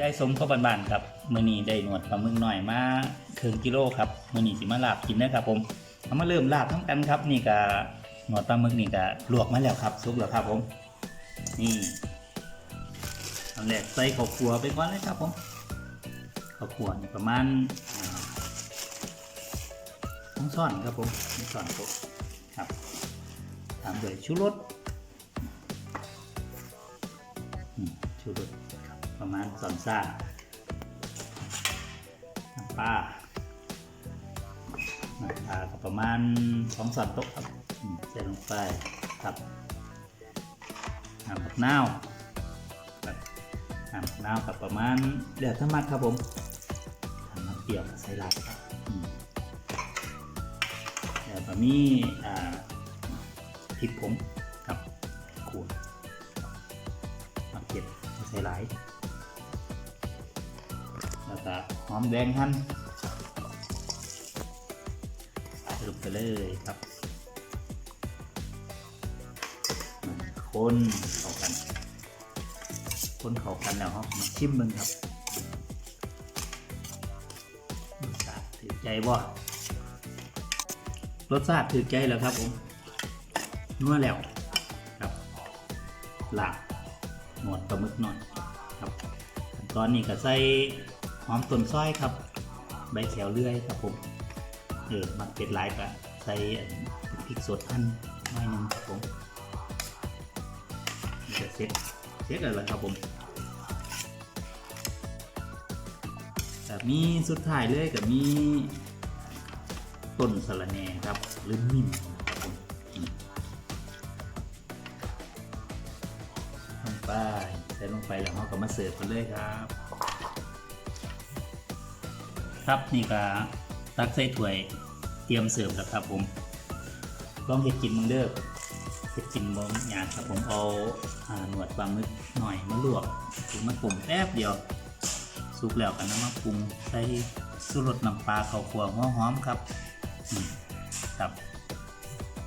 ยายสมก็บานๆครับมือนี้ได้หนวดปลาหมึกหน่อยมาครึ่งกิโลครับมือนี้สิมาลาบกินนะครับผมเอามาเริ่มลาบทั้งกันครับนี่ก็หนวดปลาหมึกนี่ก็ลวกมาแล้วครับสุกแล้วครับผมนี่อันแรกใส่ข้าวคั่วไปก่อนเลยครับผมข้าวคั่วประมาณสองช้อนครับผมสองช้อนต๊ะครับตามด้วยชูรสชูรสครับ ประมาณสอนซ่าน้ำปลาน้ำปลาประมาณสองช้อนโต๊ะครับใส่ลงไปครับน้ำผักเน่าวครับน้ำผักนาวกับประมาณเดือดทั้งมัดครับผมทำน้ำเปรี้ยวใส่ลาดครับเดี๋ยวบะหมี่อ่าพริกผงครับขวดมาเก็บใส่หลาย ก็หอมแดงหั่นสรุปไปเลยครับคนเข้ากัน คนเข้ากันแล้วครับมาชิมมึงครับรสชาติถือใจบ่รสชาติถือใจแล้วครับผมนัวแล้วครับหลาบหนวดปลาหมึกหน่อยครับตอนนี้ก็ใส่ หอมต้นซ้อยครับ ใบแขวเลื่อยครับผมเออมันเป็ดหลายก็ใส่พริกสดหั่นหน่อยนึงครับผมจะเซ็ตเซ็ตอะไรครับผมแต่มีสุดท้ายเลยกับมีต้นสะระแหน่ครับ หรือมิ่นครับผมอืมลงไปใส่ลงไปแล้วเราก็มาเสิร์ฟกันเลยครับ ครับนี่ก็ตักใส่ถ้วยเตรียมเสิร์ฟแล้วครับผมลองเห็ดกินมึงเด้อเห็ดกินบงยากครับผมเอาหนวดปลาหมึกหน่อยมาลวกหรือมาปรุงแป๊บเดียวสุกแล้วกันนะมาปรุงใส่สุรสน้ำปลาข้าวคั่วหัวหอมครับครับ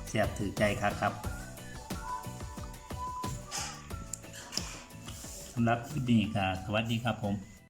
แซ่บถือใจครับครับสำหรับคลิปนี้ก็สวัสดีครับผม